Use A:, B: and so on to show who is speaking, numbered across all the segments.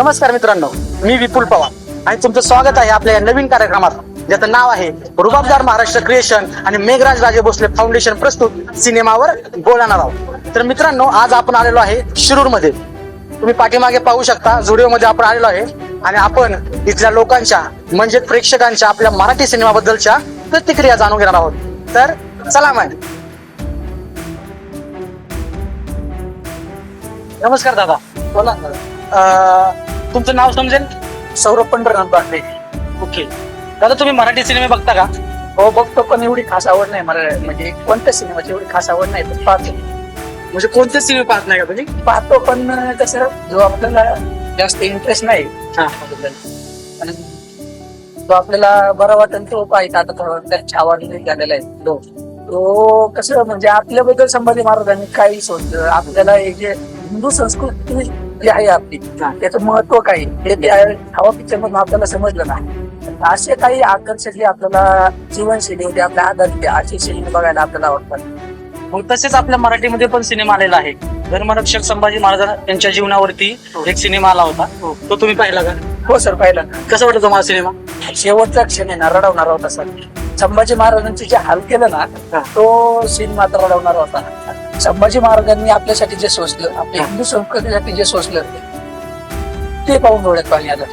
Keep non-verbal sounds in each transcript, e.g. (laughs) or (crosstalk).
A: नमस्कार मित्रांनो मी विपुल पवार. आणि तुमचं स्वागत आहे आपल्या या नवीन कार्यक्रमात ज्याचं नाव आहे रुबाबदार महाराष्ट्र क्रिएशन आणि मेघराज राजे भोसले फाउंडेशन प्रस्तुत सिनेमावर बोलणार आहोत. तर मित्रांनो आज आपण आलेलो आहे शिरूरमध्ये तुम्ही पाठीमागे पाहू शकता झुडिओ मध्ये आपण आलेलो आहे. आणि आपण इथल्या लोकांच्या म्हणजे प्रेक्षकांच्या आपल्या मराठी सिनेमाबद्दलच्या प्रतिक्रिया जाणून घेणार आहोत. तर चला मग. नमस्कार दादा. बोला अं, तुमचं नाव समजेल?
B: सौरभ पंढरनाथ बांधले
A: ओके. दादा तुम्ही मराठी सिनेमे बघता का?
B: हो बघतो पण एवढी खास आवड नाही मला. म्हणजे कोणत्या सिनेमाची एवढी खास आवड नाही पण पाहतो.
A: म्हणजे कोणते सिनेमे पाहत नाही का तुम्ही?
B: पाहतो पण कसं जो आपल्याला जास्त इंटरेस्ट नाही
A: हा.
B: आणि तो आपल्याला बरा वाटेल तो पाहिजे आता थोडा त्या छावा झालेला आहे तो. तो कसं म्हणजे आपल्याबद्दल संभाजी महाराजांनी काही सोडलं आपल्याला एक जे हिंदू संस्कृती जी आहे आपली
A: हा.
B: त्याचं महत्त्व काय? हे हवा पिक्चर मधून आपल्याला समजलं नाही. असे काही आकर्षक जे आपल्याला जीवनशैली होती आपल्या आधारित अशी सिनेमे बघायला आपल्याला आवडतात.
A: मग तसेच आपल्या मराठीमध्ये पण सिनेमा आलेला आहे. धर्मरक्षक संभाजी महाराज यांच्या जीवनावरती एक सिनेमा आला होता. तो तुम्ही पाहिला का?
B: हो सर पाहिलं.
A: कसं वाटतं तुम्हाला सिनेमा
B: शेवटचा क्षण आहे ना रडवणारा होता सर. संभाजी महाराजांचे जे हाल केलं ना
A: हा.
B: तो सीन मात्र रडवणारा होता. संभाजी महाराजांनी आपल्यासाठी जे सोसलं आपल्या हिंदू संस्कृतीसाठी जे सोसलं ते पाहून डोळ्यात पाणी आलं.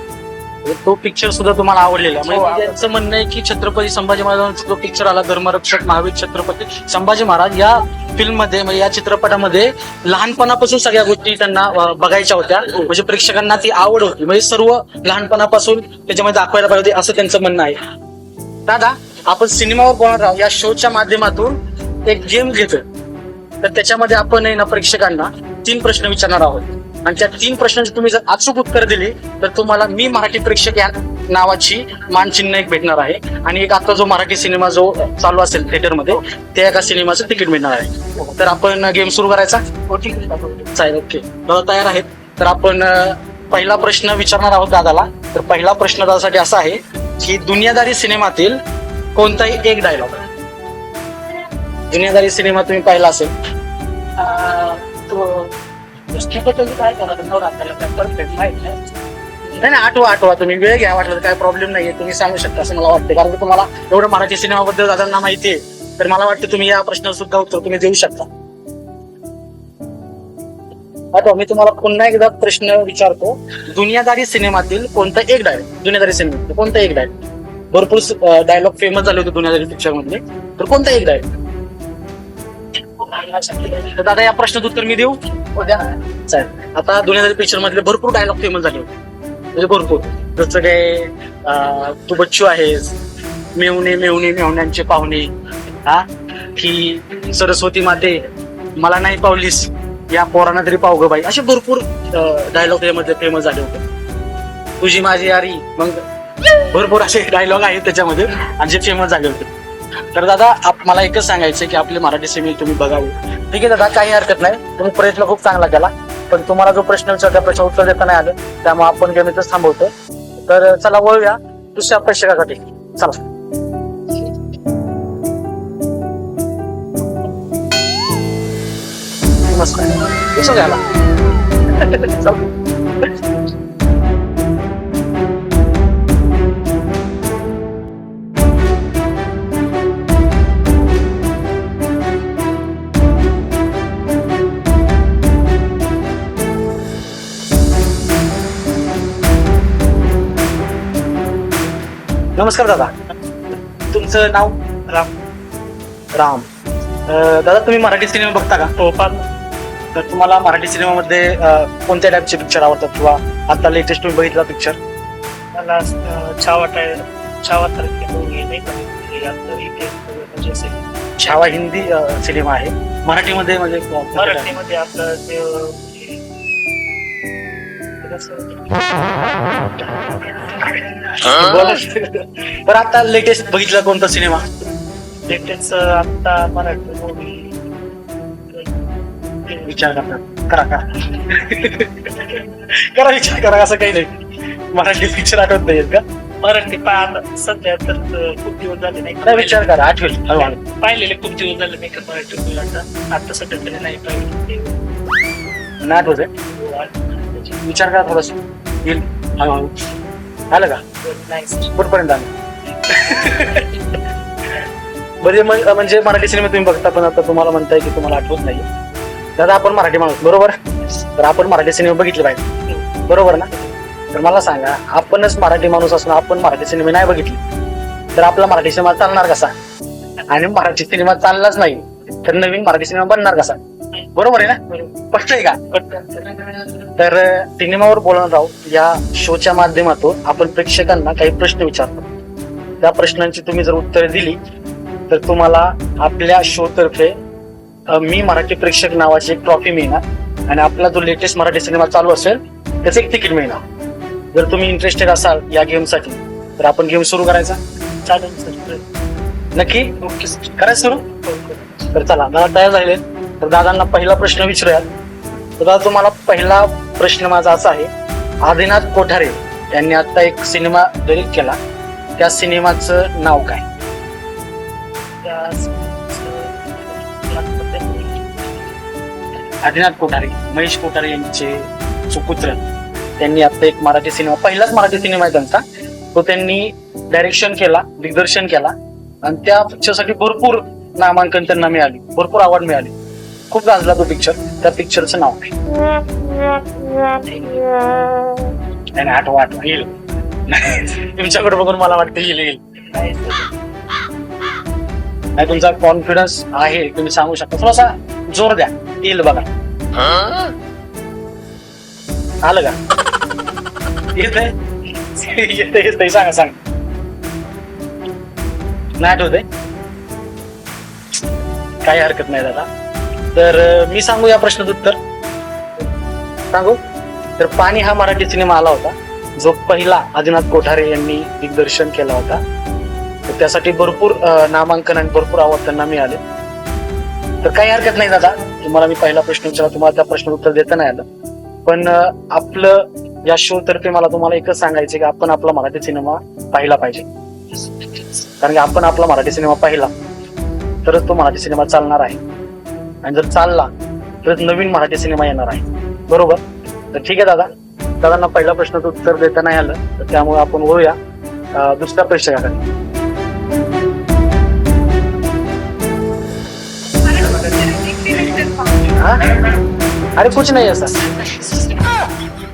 A: तो पिक्चर सुद्धा तुम्हाला आवडलेला.
B: हो,
A: म्हणजे. त्यांचं म्हणणं आहे की छत्रपती संभाजी महाराजांचा जो पिक्चर आला धर्मरक्षक महावीर छत्रपती संभाजी महाराज या फिल्ममध्ये म्हणजे या चित्रपटामध्ये लहानपणापासून सगळ्या गोष्टी त्यांना बघायच्या होत्या. म्हणजे प्रेक्षकांना ती आवड होती. म्हणजे सर्व लहानपणापासून त्याच्यामध्ये दाखवायला पाहिजे असं त्यांचं म्हणणं आहे. दादा आपण सिनेमावर बोलणार आहोत. या शोच्या माध्यमातून एक गेम घेतोय. तर त्याच्यामध्ये आपण आहे ना प्रेक्षकांना तीन प्रश्न विचारणार आहोत. आणि त्या तीन प्रश्नांची तुम्ही जर अचूक उत्तर दिली तर तुम्हाला मी मराठी प्रेक्षक या नावाची मानचिन्ह एक भेटणार आहे. आणि एक आता जो मराठी सिनेमा जो चालू असेल थिएटरमध्ये त्या एका सिनेमाचं तिकीट मिळणार आहे. तर आपण गेम सुरू करायचा? चालेल ओके. दादा तयार आहेत. तर आपण पहिला प्रश्न विचारणार आहोत दादाला. तर पहिला प्रश्न दादासाठी असा आहे की दुनियादारी सिनेमातील कोणताही एक डायलॉग दुनियादारी सिनेमा तुम्ही पाहिला असेल.
B: नाही.
A: नाही आठवा आठवा. तुम्ही वेळ घ्या वाटलं काय प्रॉब्लेम नाहीये. तुम्ही सांगू शकता असं मला वाटतं. कारण की तुम्हाला एवढं मराठी सिनेमाबद्दल दादांना माहिती आहे. तर मला वाटतं तुम्ही या प्रश्नाचं सुद्धा उत्तर तुम्ही देऊ शकता. आठवा मी तुम्हाला पुन्हा एकदा प्रश्न विचारतो. दुनियादारी सिनेमातील कोणता एक डायलॉग दुनियादारी सिनेमा कोणता एक डायलॉग भरपूर डायलॉग फेमस झाले होते दुनियादारी पिक्चर मधले. तर कोणता एक डायलॉग तर दादा या प्रश्नाचं उत्तर मी देऊ? चालेल आता दुनियादारी पिक्चर मधले भरपूर डायलॉग फेमस झाले. होते म्हणजे भरपूर. जसं काय अं, तू बच्चू आहेस. मेवणे मेवणे मेवण्यांचे पाहुणे. हा? की सरस्वती माते. मला नाही पावलीस. या पोरांना तरी पाव ग बाई. असे भरपूर डायलॉग त्यामध्ये फेमस झाले होते. तुझी माझी यारी. मग भरपूर असे डायलॉग आहेत त्याच्यामध्ये. आणि जे फेमस झाले होते. तर दादा आप- मला एकच सांगायचं की आपली मराठी सिनेमे तुम्ही बघावी. ठीक आहे दादा काही हरकत नाही. तुम्ही प्रयत्न खूप चांगला केला. पण तुम्हाला जो प्रश्न विचारला प्रश्न उत्तर देता नाही आलं त्यामुळे आपण गेम इथंच थांबवतो तर चला वळूया. दुसऱ्या प्रेक्षकासाठी चला. नमस्कार कसं घ्यायला नमस्कार दादा. तुमचं नाव?
B: राम.
A: राम. अं, दादा तुम्ही मराठी सिनेमा बघता का?
B: हो पाच
A: तर तुम्हाला मराठी सिनेमामध्ये अं, कोणत्या टाईपचे पिक्चर आवडतात किंवा आता लेटेस्ट तुम्ही बघितला पिक्चर
B: मला अं, छावा टाय छावा तारखे दोन्ही नाही का? हे आपलं इथे म्हणजे
A: छावा हिंदी अं, सिनेमा आहे. मराठीमध्ये म्हणजे कोणत्या?
B: मराठीमध्ये आपलं ते कसं-
A: आता लेटेस्ट बघितला कोणता सिनेमा
B: latest आता मराठी मूवी
A: विचार करा. करा करा. करा विचार करा. असं काही नाही. मराठी पिक्चर आठवत नाही का?
B: मराठी पाहा सध्या तर खूप दिवस झाले नाही
A: विचार करा. आठवेल.
B: पाहिलेले खूप दिवस झाले नाही का मराठी आता? सध्या तरी नाही पाहिजे
A: नाही आठवत आहे. विचार करा थोडस. येईल. हळूहळू का? कुठपर्यंत आलं? (laughs) म्हणजे म्हणजे मराठी सिनेमा तुम्ही बघता पण आता तुम्हाला म्हणताय की तुम्हाला आठवत नाही दादा आपण मराठी माणूस बरोबर? तर आपण मराठी सिनेमा बघितले पाहिजे. बरोबर ना? तर मला सांगा आपणच मराठी माणूस असून आपण मराठी सिनेमे नाही बघितले. तर आपला मराठी सिनेमा चालणार कसा? आणि मराठी सिनेमा चाललाच नाही तर नवीन मराठी सिनेमा बनणार कसा? बरोबर आहे ना? स्पष्ट आहे का? तर सिनेमावर बोलणार आहोत. या शोच्या माध्यमातून आपण प्रेक्षकांना काही प्रश्न विचारतो. त्या प्रश्नांची तुम्ही जर उत्तरे दिली तर तुम्हाला आपल्या शो तर्फे मी मराठी प्रेक्षक नावाची एक ट्रॉफी मिळणार आणि आपला जो लेटेस्ट मराठी सिनेमा चालू असेल त्याचं एक तिकीट मिळणार. जर तुम्ही इंटरेस्टेड असाल या गेमसाठी तर आपण गेम सुरू करायचा. चालेल सर नक्की? करायचं सुरू. तर चला दादा तयार झाले तर दादांना पहिला प्रश्न विचारूयात तर दादा तुम्हाला पहिला प्रश्न माझा असा आहे. आदिनाथ कोठारे यांनी आता एक सिनेमा डिरेक्ट केला. त्या सिनेमाचं नाव काय? आदिनाथ कोठारे महेश कोठारे यांचे सुपुत्र. त्यांनी आता एक मराठी सिनेमा पहिलाच मराठी सिनेमा आहे त्यांचा. तो त्यांनी डायरेक्शन केला दिग्दर्शन केला. आणि त्या पिक्चरसाठी भरपूर नामांकन त्यांना मिळाली भरपूर अवॉर्ड मिळाली. खूप गाजला तो पिक्चर त्या पिक्चरचं नाव. काय नाही, आठवा आठवा येईल तुमच्याकडे बघून मला वाटतं येईल येईल. नाही तुमचा कॉन्फिडन्स आहे तुम्ही सांगू शकता. थोडासा जोर द्या. येईल बघा. आलं का? येत येत येत सांगा सांग. नाही आठवत काही हरकत नाही दादा. तर मी सांगू या प्रश्नाचं उत्तर? सांगू? तर पाणी हा मराठी सिनेमा आला होता जो पहिला आदिनाथ कोठारे यांनी दिग्दर्शन केला होता. तर त्यासाठी भरपूर नामांकन आणि भरपूर अवॉर्ड त्यांना मिळाले. तर काही हरकत नाही दादा तुम्हाला मी पहिला प्रश्न विचारला तुम्हाला त्या प्रश्न उत्तर देता नाही आलं. पण आपलं या शो तर्फे मला तुम्हाला एकच सांगायचं की आपण आपला मराठी सिनेमा पाहिला पाहिजे. कारण की आपण आपला मराठी सिनेमा पाहिला तरच तो मराठी सिनेमा चालणार आहे. आणि जर चालला तरच नवीन मराठी सिनेमा येणार आहे. बरोबर? तर ठीक आहे दादा. दादांना पहिल्या प्रश्नाचं उत्तर देता नाही आलं. तर त्यामुळे आपण वळूया. दुसऱ्या प्रेक्षकाकडे. हा? अरे कुछ नाही असं.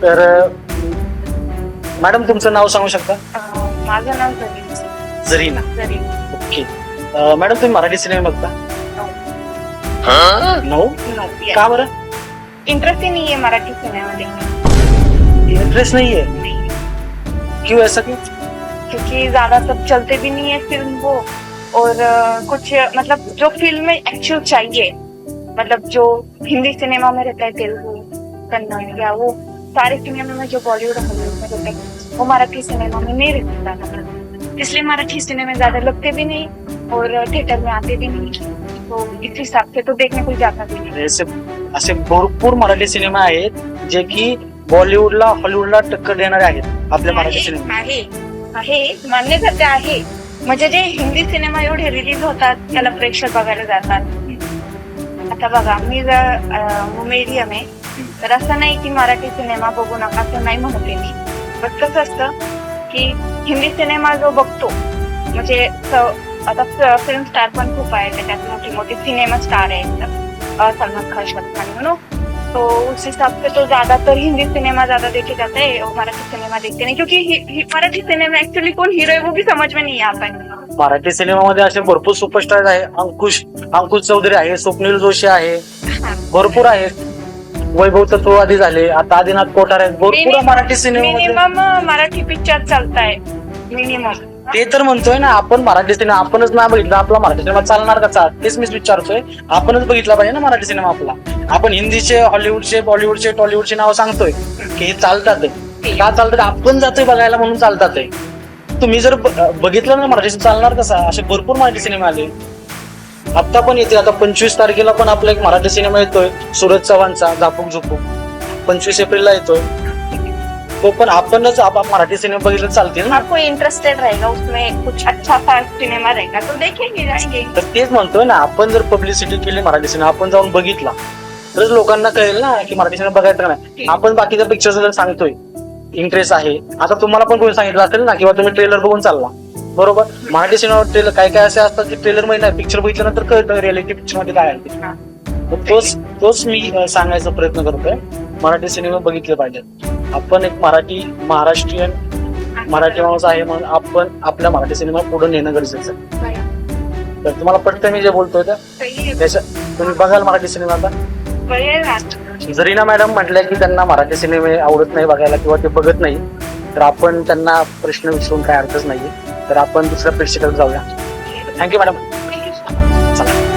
A: तर मॅडम तुमचं नाव सांगू शकता?
C: माझं नाव जरीन.
A: ओके. मॅडम तुम्ही मराठी सिनेमा बघता? नो का बरं
C: इंटरेस्ट ही नहीं है मराठी सिनेमा
A: इंटरेस्ट नहीं है? क्यों ऐसा क्यों?
C: क्योंकि ज़्यादा सब चलते भी नहीं है फ़िल्म वो और कुछ मतलब जो फ़िल्म में एक्चुअल चाहिए मतलब जो हिंदी सिनेमा में रहता है तेलुगु कन्नड़ या वो सारे सिनेमा में जो बॉलीवुड हॉलीवुड में रहता है वो मराठी सिनेमा में नहीं रहता। इसलिए मराठी सिनेमा ज़्यादा लगते भी नहीं और थिएटर में आते भी नहीं। तो से तो देखने जाता भी नहीं
A: असे असे भरपूर मराठी सिनेमा आहेत जे की बॉलिवूडला हॉलिवूडला टक्कर देणारे आहेत आपल्या मराठी
C: आहे
A: सिनेमा
C: आहे आहे मान्य करते आहे. म्हणजे जे हिंदी सिनेमा एवढे रिलीज होतात त्याला प्रेक्षक बघायला जातात. आता बघा मी जर मीडियम आहे तर असं नाही की मराठी सिनेमा बघू नका असं नाही म्हणते मी. पण कसं असतं की हिंदी सिनेमा जो बघतो म्हणजे आता फिल्म स्टार पण खूप आहे त्याच्यात मोठी मोठी सिनेमा स्टार आहे सलमान खान शाहरुख खान म्हणून तो उस हिसाब से तो ज्यादातर हिंदी सिनेमा ज्यादा देखे जाते हैं और मराठी सिनेमा देखते नहीं. क्योंकि मराठी सिनेमा एक्चुअली कौन हीरो है वो भी समझ में नहीं आता है
A: मराठी सिनेमामध्ये असे भरपूर सुपरस्टार आहे अंकुश अंकुश चौधरी आहे स्वप्नील जोशी आहे. भरपूर आहेत. वैभव तत्व आधी झाले. आता आदिनाथ कोठार आहेत. भरपूर मराठी सिनेमामध्ये
C: मिनिमम मराठी पिक्चर चालताय. मिनिमम
A: ते तर म्हणतोय ना आपण मराठी सिनेमा आपणच ना बघितला आपला मराठी सिनेमा चालणार कसा? तेच मी विचारतोय. आपणच बघितला पाहिजे ना मराठी सिनेमा आपला. आपण हिंदीचे हॉलिवूडचे बॉलिवूडचे टॉलिवूडचे नाव सांगतोय. की हे चालतात. का चालतात? आपण जातोय बघायला म्हणून चालतात तुम्ही जर बघितलं ना मराठी सिनेमा चालणार कसा? असे भरपूर मराठी सिनेमा आले. आता पण येते आता पंचवीस तारखेला पण आपला एक मराठी सिनेमा येतोय. सूरज चव्हाणचा झापूक झुपूक पंचवीस एप्रिलला येतोय. तो पण आपणच आप मराठी सिनेमा बघितलं चालतील ना.
C: आपको इंटरेस्टेड रहेगा उसमें कुछ अच्छा सा सिनेमा रहेगा तो देखेंगे जाएंगे.
A: तर तेच म्हणतोय ना आपण जर पब्लिसिटी केली मराठी सिनेमा आपण जाऊन बघितला तरच लोकांना कळेल ना की मराठी सिनेमा बघायचा नाही. आपण बाकीच्या पिक्चर जर सांगतोय इंटरेस्ट आहे. आता तुम्हाला पण कोणी सांगितलं असेल ना किंवा तुम्ही ट्रेलर बघून चालला. बरोबर? मराठी सिनेमा ट्रेलर काय काय असे असतात की ट्रेलरमध्ये नाही पिक्चर बघितल्यानंतर कळतं रिअलिटी पिक्चरमध्ये काय आहे ते. तोच तोच मी अं, सांगायचा प्रयत्न करतोय. मराठी सिनेमा बघितले पाहिजेत. आपण एक मराठी महाराष्ट्रीयन मराठी माणूस आहे म्हणून आपण आपल्या मराठी सिनेमा पुढे नेणं गरजेचं आहे. तर तुम्हाला पटतं मी जे बोलतोय त्या त्याच्या तुम्ही बघाल मराठी सिनेमा आता? जरीना मॅडम म्हटल्या की त्यांना मराठी सिनेमे आवडत नाही बघायला किंवा ते बघत नाही तर आपण त्यांना प्रश्न विचारून काय अर्थच नाहीये. तर आपण दुसऱ्या प्रेक्षकाला जाऊया. थँक्यू मॅडम चला.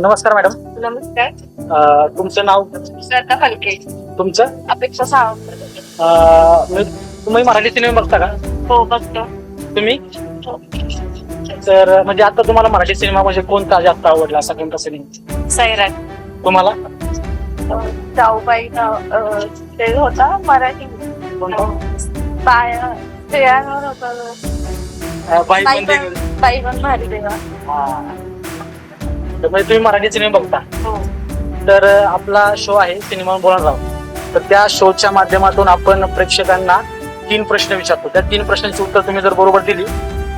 A: नमस्कार मॅडम.
C: नमस्कार.
A: अं, तुमचं नाव?
C: श्रद्धा फलके.
A: तुमचं?
C: अपेक्षा सावंत.
A: अं, मी- तुम्ही मराठी सिनेमा बघता का?
C: हो बघतो.
A: तुम्ही? तर म्हणजे आता तुम्हाला मराठी सिनेमा म्हणजे कोणता जास्त आवडला असा कोणता सिनेमा
C: सैराट.
A: तुम्हाला?
C: जाऊबाई नाव अं, ते होता मराठी. बाय स्त्रियांवर होता.
A: अं, बाई
C: बाई
A: पण
C: भारी देवा.
A: हा. तर म्हणजे तुम्ही मराठी सिनेमा बघता.
C: हो.
A: तर आपला शो आहे सिनेमा बोलणार राहू तर त्या शोच्या माध्यमातून आपण प्रेक्षकांना तीन प्रश्न विचारतो. त्या तीन प्रश्नांची उत्तर तुम्ही जर बरोबर दिली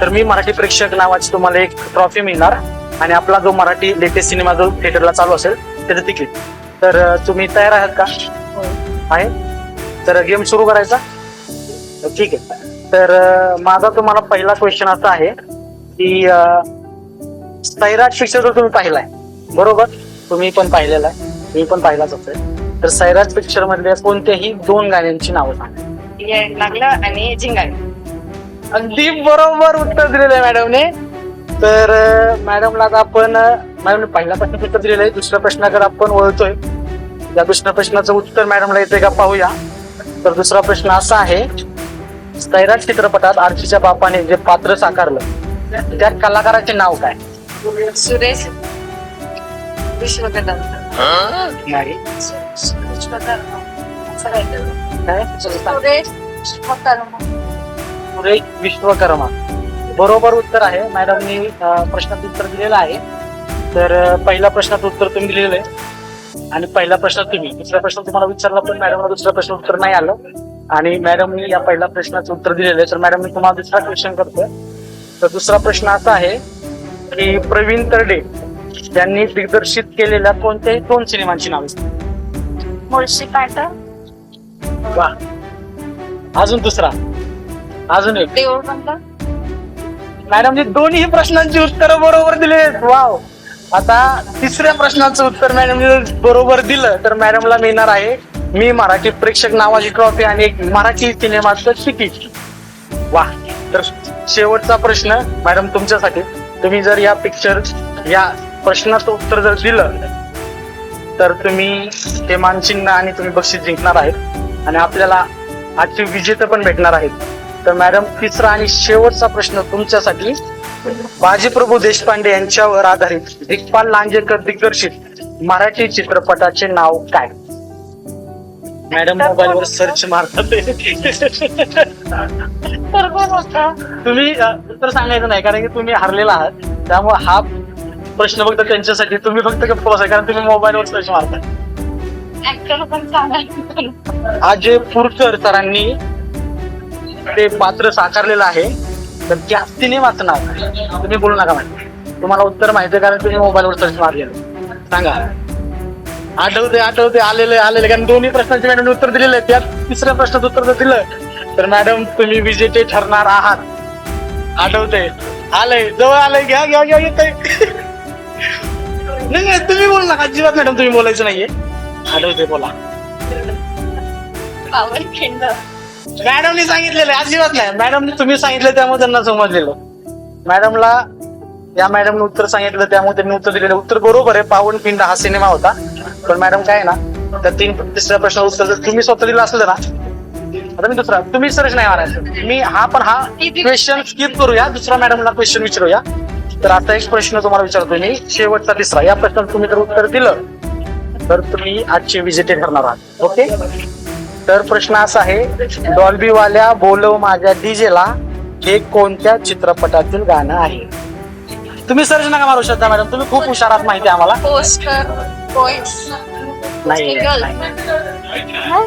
A: तर मी मराठी प्रेक्षक नावाची तुम्हाला एक ट्रॉफी मिळणार आणि आपला जो मराठी लेटेस्ट सिनेमा जो थिएटरला चालू असेल त्याचं तिकीट. तर तुम्ही तयार आहात का? आहे? तर गेम सुरू करायचा? ठीक आहे. तर माझा तुम्हाला पहिला क्वेश्चन असा आहे की सैराट पिक्चर तुम्ही पाहिलाय. बरोबर? तुम्ही पण पाहिलेला आहे. मी पण पाहिलाच असेल तर सैराट पिक्चर मधल्या कोणत्याही दोन गाण्यांची नावं सांगा.
C: लागलं आणि
A: अगदी बरोबर उत्तर दिलेलं आहे मॅडमने तर मॅडमला आता आपण मॅडमने पहिल्या प्रश्नाचं उत्तर दिलेलं आहे. दुसऱ्या प्रश्नाकडे आपण वळतोय. या दुसऱ्या प्रश्नाचं उत्तर मॅडमला येते का पाहूया. तर दुसरा प्रश्न असा आहे. सैराट चित्रपटात आर्चीच्या बापाने जे पात्र साकारलं त्या कलाकाराचे नाव काय?
C: सुरेश. विश्वकर्मा
A: नाही.
C: विश्वकर्मा असं काहीतरी.
A: काय?
C: सुरेश विश्वकर्मा.
A: सुरेश विश्वकर्मा. बरोबर उत्तर आहे. मॅडमनी अं, प्रश्नाचं उत्तर दिलेलं आहे. तर अं, पहिल्या प्रश्नाचं उत्तर तुम्ही दिलेलं आहे. आणि पहिल्या प्रश्नात तुम्ही. दुसऱ्या प्रश्न तुम्हाला विचारला पण मॅडमला दुसऱ्या प्रश्न उत्तर नाही आलं. आणि मॅडमनी या पहिल्या प्रश्नाचं उत्तर दिलेलं आहे. तर मॅडम मी तुम्हाला दुसरा क्वेश्चन करतोय. तर दुसरा प्रश्न असा आहे की प्रवीण तरडे यांनी दिग्दर्शित केलेल्या कोणत्याही दोन सिनेमांची नावे.
C: मुळशी
A: वा. अजून दुसरा. अजून एक.
C: देऊळ बंद
A: मॅडमने दोन्ही प्रश्नांची उत्तरं बरोबर दिली वाव. आता तिसऱ्या प्रश्नाचं उत्तर मॅडमने जर बरोबर दिलं तर मॅडमला मिळणार आहे मी मराठी प्रेक्षक नावाची ट्रॉफी आणि एक मराठी सिनेमाचं तिकीट वा. तर शेवटचा प्रश्न मॅडम तुमच्यासाठी. तुम्ही जर या पिक्चर या प्रश्नाचं उत्तर जर दिलं तर तुम्ही ते मानचिन्ह आणि तुम्ही बक्षीस जिंकणार आहेत. आणि आपल्याला आजचे विजेते पण भेटणार आहेत. तर मॅडम तिसरा आणि शेवटचा प्रश्न तुमच्यासाठी. बाजीप्रभू देशपांडे यांच्यावर आधारित दिग्पाल लांजेकर दिग्दर्शित मराठी चित्रपटाचे नाव काय? मॅडम मोबाईलवर सर्च मारतात
C: बरोबर होता
A: तुम्ही अ, उत्तर सांगायचं नाही कारण की तुम्ही हारलेला आहात. त्यामुळे हा प्रश्न फक्त त्यांच्यासाठी तुम्ही फक्त गप्प बसा कारण तुम्ही मोबाईलवर सर्च मारताय
C: ऍक्टर पण सांगायचं
A: अजय पुरकर सरांनी ते पात्र साकारलेलं आहे तर नाव काय? तुम्ही बोलू नका मॅडम. तुम्हाला उत्तर माहिती आहे कारण तुम्ही मोबाईलवर सर्च मारलेलं सांगा. आठवते आठवते आलेले आलेले. कारण दोन्ही प्रश्नांचे मॅडम उत्तर दिलेलं आहे त्यात तिसऱ्या प्रश्नाचं उत्तर जर दिलं तर मॅडम तुम्ही विजेते ठरणार आहात. आठवते आलंय. जवळ आलंय. घ्या घ्या घ्या येतंय. नाही तुम्ही बोलू नका. अजिबात मॅडम तुम्ही बोलायचं नाहीये. आठवते बोला. मॅडमने सांगितलेलं अजिबात नाही. मॅडमने तुम्ही सांगितलं त्यामुळे त्यांना समजलेलं. मॅडमला या मॅडमने उत्तर सांगितलं त्यामुळे त्यांनी उत्तर दिलेलं. उत्तर बरोबर आहे. पावनखिंड हा सिनेमा होता. पण मॅडम काय आहे ना त्या तीन तिसऱ्या प्रश्न उत्तर जर तुम्ही स्वतः दिलं असलं ना आता मी दुसरा तुम्ही सरच नाही मारायचं. मी हा पण हा क्वेश्चन स्किप करूया दुसरा मॅडमला क्वेश्चन विचारूया. तर आता एक प्रश्न तुम्हाला विचारतो मी शेवटचा तिसरा. या प्रश्नाला तुम्ही जर उत्तर दिलं तर तुम्ही आजचे विजेते ठरणार आहात. ओके? तर प्रश्न असा आहे डॉल्बी वाल्या बोलव माझ्या डीजेला हे कोणत्या चित्रपटातील गाणं आहे? तुम्ही सर्च नका मारू शकता मॅडम तुम्ही खूप हुशारात माहिती आहे आम्हाला.
C: पोस्टर
A: नाही नाही.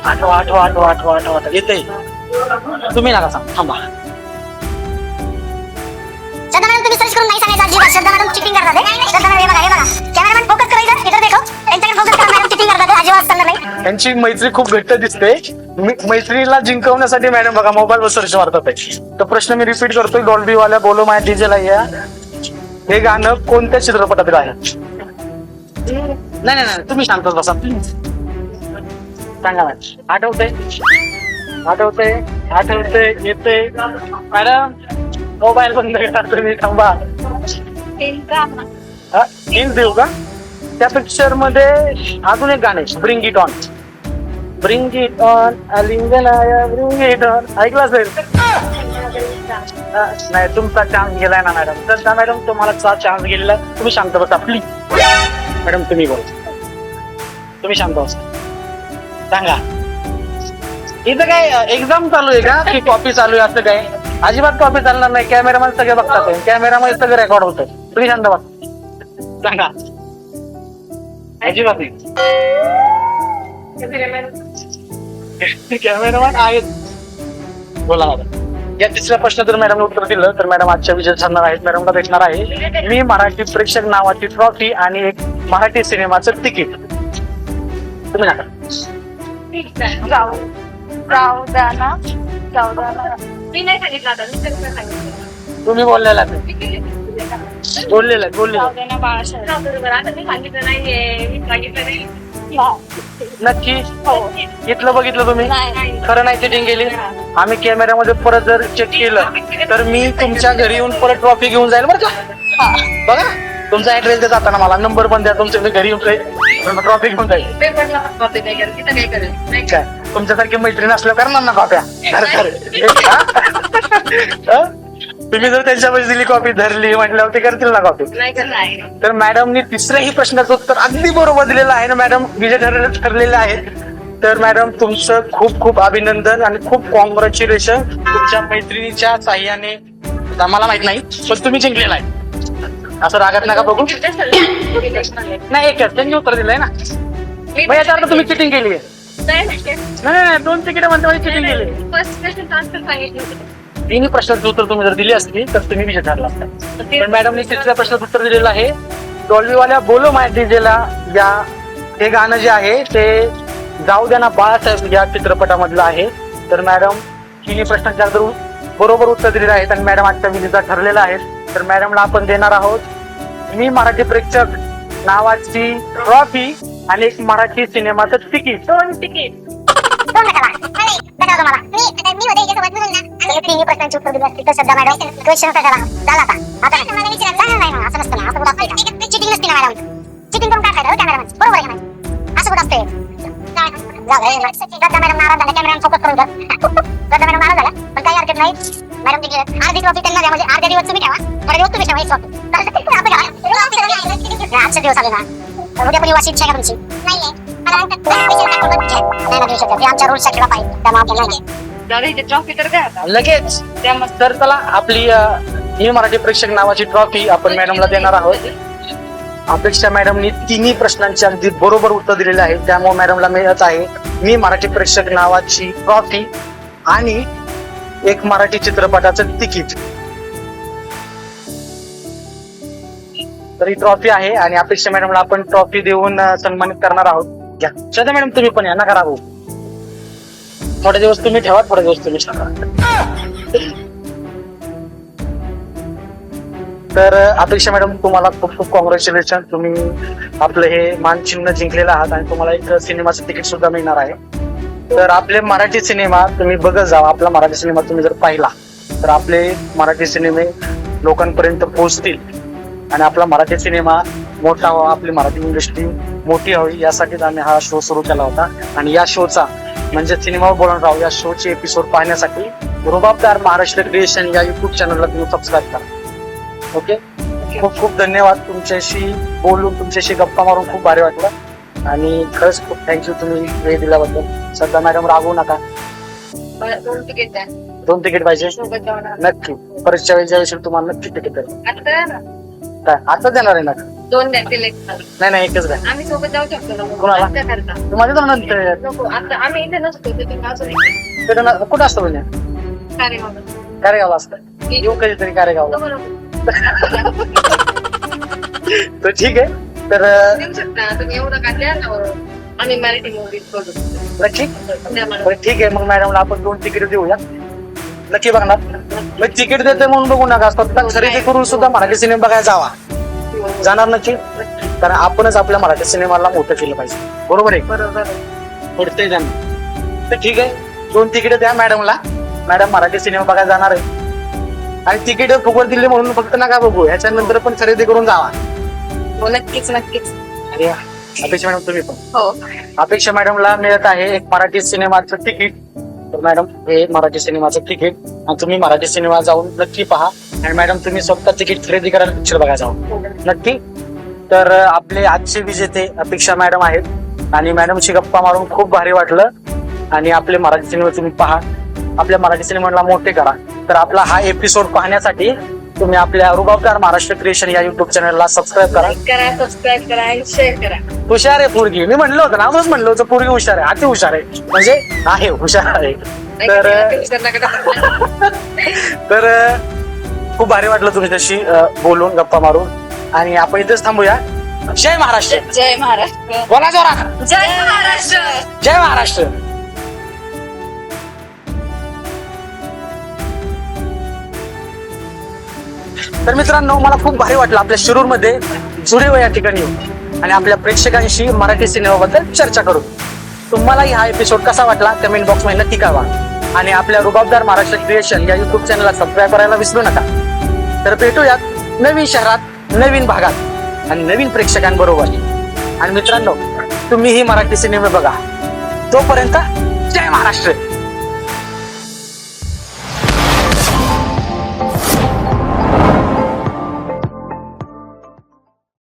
A: आठवा आठवा आठवा आठवा आठवा. येते तुम्ही नका सांग. थांबा.
D: श्रद्धा मॅडम तुम्ही सर्च करून नाही सांगायचं. अजिबात श्रद्धा मॅडम चिटिंग करतात हे. श्रद्धा मॅडम हे बघा हे बघा. कॅमेरामॅन फोकस करायचं इधर देखो. त्यांच्याकडे फोकस करा. मॅडम चिटिंग करतात. अजिबात चालणार नाही.
A: त्यांची मैत्री खूप घट्ट दिसते. मी- मैत्रीला जिंकवण्यासाठी मॅडम बघा मोबाईल वर सर्च मारतात. आहे. तर प्रश्न मी रिपीट करतोय. डॉल्बी वाल्या बोलो माय डीजेला या. हे गाणं कोणत्या चित्रपटातील आहे नाही नाही नाही तुम्ही शांत बसा. सांगा मॅडम आठवते आठवते आठवते येते मॅडम मोबाईल बंद करा तुम्ही थांबा. हा, देऊ का? त्या पिक्चरमध्ये अजून एक गाणे bring it on bring it on अलिंगनाया bring it on ऐकलं असेल? नाही तुमचा चान्स गेलाय ना मॅडम. तर मॅडम तुम्हाला चान्स गेलेला तुम्ही शांत बसा प्लीज मॅडम तुम्ही बोल. तुम्ही शांत बसा. सांगा. इथं काय एक्झाम चालू आहे का? की कॉपी चालू आहे असं काय? अजिबात कॉपी चालणार नाही. कॅमेरामध्ये सगळे बघतात कॅमेरामध्ये सगळं रेकॉर्ड होतं. तुम्ही शांत बसा. सांगा. अजिबात नाही. (laughs) कॅमेरामॅन आहेत. बोला मॅडम. या तिसऱ्या प्रश्न जर मॅडम उत्तर दिलं तर मॅडम आजच्या विजय ठरणार आहेत. मॅडमला भेटणार आहे. मी मराठी प्रेक्षक नावाची ट्रॉफी आणि एक मराठी सिनेमाचं तिकीट. तुम्ही नका.
C: जाऊ. जाऊ द्या ना. जाऊ द्या ना. मी नाही सांगितलं आता. मी तरी नाही सांगितलं.
A: तुम्ही बोललेला ते. बोललेलं आहे, बोललेलं
C: जाऊ
A: आहे.
C: दे ना बाळासाहेब. जाऊ दे बरं आता मी सांगितलं नाहीये. मी सांगितलं नाही.
A: नक्की?
C: हो.
A: इथलं बघितलं तुम्ही?
C: नाही
A: खरं नाही चिटिंग केली आम्ही कॅमेऱ्यामध्ये परत जर चेक केलं तर मी तुमच्या घरी येऊन परत ट्रॉफी घेऊन जाईल बरं का? बघा. तुमचा ऍड्रेस देत जाताना मला. नंबर पण द्या. तुमच्या घरी येऊन ट्रॉफी घेऊन जाईल
C: पेपरला कॉपी नाही करत. तिथं काय करेल नाही
A: काय? तुमच्यासारखी मैत्रीण असल्या करणार ना कॉप्या? तुम्ही जर त्यांच्या पैसे दिली कॉपी धरली म्हटल्यावर ते करतील ना कॉपी
C: नाही करणार
A: तर मॅडमनी तिसऱ्याही प्रश्नाचं उत्तर अगदी बरोबर दिलेलं आहे ना मॅडम विजय ठरले ठरलेले आहेत तर मॅडम तुमचं खूप खूप अभिनंदन आणि खूप कॉंग्रॅच्युलेशन तुमच्या मैत्रिणीच्या साह्याने मला माहीत नाही पण तुम्ही जिंकलेला आहे. असं रागात नका बघू. नाही एकच त्यांनी उत्तर दिलंय ना. मग अर्थ तुम्ही चिटिंग केली आहे नाही नाही नाही. दोन तिकीट म्हणते म्हणजे चिटिंग केली. तिन्ही प्रश्नाचं उत्तर तुम्ही जर दिली असती तर तुम्ही विजय ठरला असता. पण मॅडमने तिसऱ्या प्रश्नाचं उत्तर दिलेलं आहे. डॉल्बीवाल्या बोलो माय डीजेला या हे गाणं जे आहे ते जाऊ द्या ना बाळासाहेब या चित्रपटामधलं आहे. तर मॅडम तिन्ही प्रश्नांचे अगदी बरोबर उत्तर दिलेले आहेत आणि मॅडम आजच्या विजेता ठरलेला आहेत तर मॅडमला आपण देणार आहोत. मी मराठी प्रेक्षक नावाची ट्रॉफी आणि एक मराठी सिनेमाचं तिकीट.
C: दोन तिकीट.
D: मी आता प्रश्नांची उत्तर दिली तर मॅडम क्वेश्चन झाला? मला विचारायला नाही असं नसतं ना. असं कुठं असते चिटिंग नसते ना मॅडम. चिटिंग करून काय फायदा बरोबर आहे? असं कुठं असते मॅडम नाराज झाल्या कॅमेरा फोकस करून द्या श्रद्धा मॅडम नाराज झाल्या पण काही हरकत नाही. मॅडम तिथे अर्धी ट्रॉफी त्यांना द्या म्हणजे अर्ध्या दिवस तुम्ही ठेवा. अर्ध्या दिवस तुम्ही ठेवा एक ट्रॉफी आजचे दिवस आले ना तर उद्या पण येऊ अशी इच्छा आहे का तुमची. नाहीये. मला म्हणतात, पैसे नाही. हे आमच्या खेळा पाहिजे. त्यामुळे आपल्याला
C: तर
A: लगेच. चला आपली ही मराठी प्रेक्षक नावाची ट्रॉफी आपण मॅडमला देणार आहोत. अपेक्षा मॅडमनी तिन्ही प्रश्नांचे अगदी बरोबर उत्तर दिलेले आहे. त्यामुळे मॅडमला मिळत आहे मी मराठी प्रेक्षक नावाची ट्रॉफी आणि एक मराठी चित्रपटाचं तिकीट. तर ही ट्रॉफी आहे आणि अपेक्षा मॅडमला आपण ट्रॉफी देऊन सन्मानित करणार आहोत. घ्या श्रद्धा मॅडम तुम्ही पण या. नका राहू थोडे दिवस तुम्ही ठेवा थोडे दिवस तुम्ही ठेवा तर अपेक्षा मॅडम तुम्हाला खूप खूप कॉंग्रॅच्युलेशन तुम्ही आपलं हे मानचिन्ह जिंकलेलं आहात आणि तुम्हाला एक सिनेमाचं तिकीट सुद्धा मिळणार आहे. तर आपले मराठी सिनेमा तुम्ही बघत जा. आपला मराठी सिनेमा तुम्ही जर पाहिला तर आपले मराठी सिनेमे लोकांपर्यंत पोहोचतील. आणि आपला मराठी सिनेमा मोठा व्हावा आपली मराठी इंडस्ट्री मोठी व्हावी यासाठीच आम्ही हा शो सुरू केला होता. आणि या शोचा म्हणजे सिनेमावर बोलून राहू या शोचे एपिसोड पाहण्यासाठी रुबाबदार महाराष्ट्र क्रिएशन या युट्यूब चॅनलला तुम्ही सबस्क्राईब करा. ओके? खूप खूप धन्यवाद तुमच्याशी बोलून तुमच्याशी गप्पा मारून खूप भारी वाटलं. आणि खरंच खूप थँक्यू तुम्ही वेळ दिल्याबद्दल. सध्या मॅडम रागवू नका.
C: दोन तिकीट द्या.
A: दोन तिकीट पाहिजे? नक्की. परतच्या वेळेच्या वेळेस तुम्हाला नक्की तिकीट काय? आता देणार आहे ना?
C: दोन द्या
A: नाही नाही एकच द्या.
C: आम्ही सोबत जाऊ शकतो
A: कोणाला? तुम्हाला तर नंतर
C: आम्ही इथे नसतो
A: कुठं असतं म्हणजे. कारेगावला. असतं. येऊ कधीतरी कारेगावला. तर ठीक आहे. तर अं,
C: देऊ शकता तुम्ही एवढं का द्या ना बरोबर. आम्ही मराठी मूवीज बघू.
A: नक्की
C: द्या मला.
A: बरं ठीक आहे. मग मॅडमला आपण दोन तिकीट देऊया. नक्की बघणार. मग तिकीट देते म्हणून बघू नका. फक्त खरेदी करून सुद्धा मराठी सिनेमा बघायला जावा. जाणार नक्की. कारण आपणच आपल्या मराठी सिनेमाला मोठं केलं पाहिजे. बरोबर आहे?
C: बरोबर
A: पडते त्यांना तर ठीक आहे. दोन तिकीट द्या मॅडमला मॅडम मराठी सिनेमा बघायला जाणार आहे. आणि तिकीट फुकट दिली म्हणून फक्त नका बघू. ह्याच्यानंतर पण खरेदी करून जावा.
C: हो नक्कीच नक्कीच.
A: अरे वा. अपेक्षा मॅडम तुम्ही पण.
C: हो.
A: अपेक्षा मॅडमला मिळत आहे एक मराठी सिनेमाचं तिकीट. तर मॅडम हे मराठी सिनेमाचं तिकीट. आणि तुम्ही मराठी सिनेमा जाऊन नक्की पहा. आणि मॅडम तुम्ही स्वतः तिकीट खरेदी करायला पिक्चर बघायला जाऊ नक्की? तर अं, आपले आजचे विजेते अपेक्षा मॅडम आहेत. आणि मॅडमशी गप्पा मारून खूप भारी वाटलं. आणि आपले मराठी सिनेमा तुम्ही पहा. आपल्या मराठी सिनेमाला मोठे करा. तर आपला हा एपिसोड पाहण्यासाठी तुम्ही आपल्या रुबाबदार महाराष्ट्र क्रिएशन या युट्यूब चॅनलला सबस्क्राईब करा.
C: करा सबस्क्राईब करा आणि शेअर करा.
A: हुशार आहे पोरगी. मी म्हणलं होतं नावच म्हणलं होतं पोरगी हुशार आहे अति हुशार आहे. म्हणजे आहे हुशार आहे. तर (laughs) तर खूप भारी वाटलं तुमच्याशी बोलून गप्पा मारून. आणि आपण इथेच थांबूया. जय महाराष्ट्र.
C: जय महाराष्ट्र.
A: बोला जोरात.
C: जय महाराष्ट्र.
A: जय महाराष्ट्र. तर मित्रांनो मला खूप भारी वाटलं आपल्या शिरूरमध्ये जुडेव या ठिकाणी येऊ आणि आपल्या प्रेक्षकांशी मराठी सिनेमाबद्दल चर्चा करू तुम्हाला हा एपिसोड कसा वाटला कमेंट बॉक्समध्ये नक्की कळवा. आणि आपल्या रुबाबदार महाराष्ट्र क्रिएशन या युट्यूब चॅनलला सबस्क्राईब करायला विसरू नका. तर भेटूयात नवीन शहरात नवीन भागात आणि नवीन प्रेक्षकांबरोबर आणि मित्रांनो तुम्हीही मराठी सिनेमे बघा. तोपर्यंत जय महाराष्ट्र!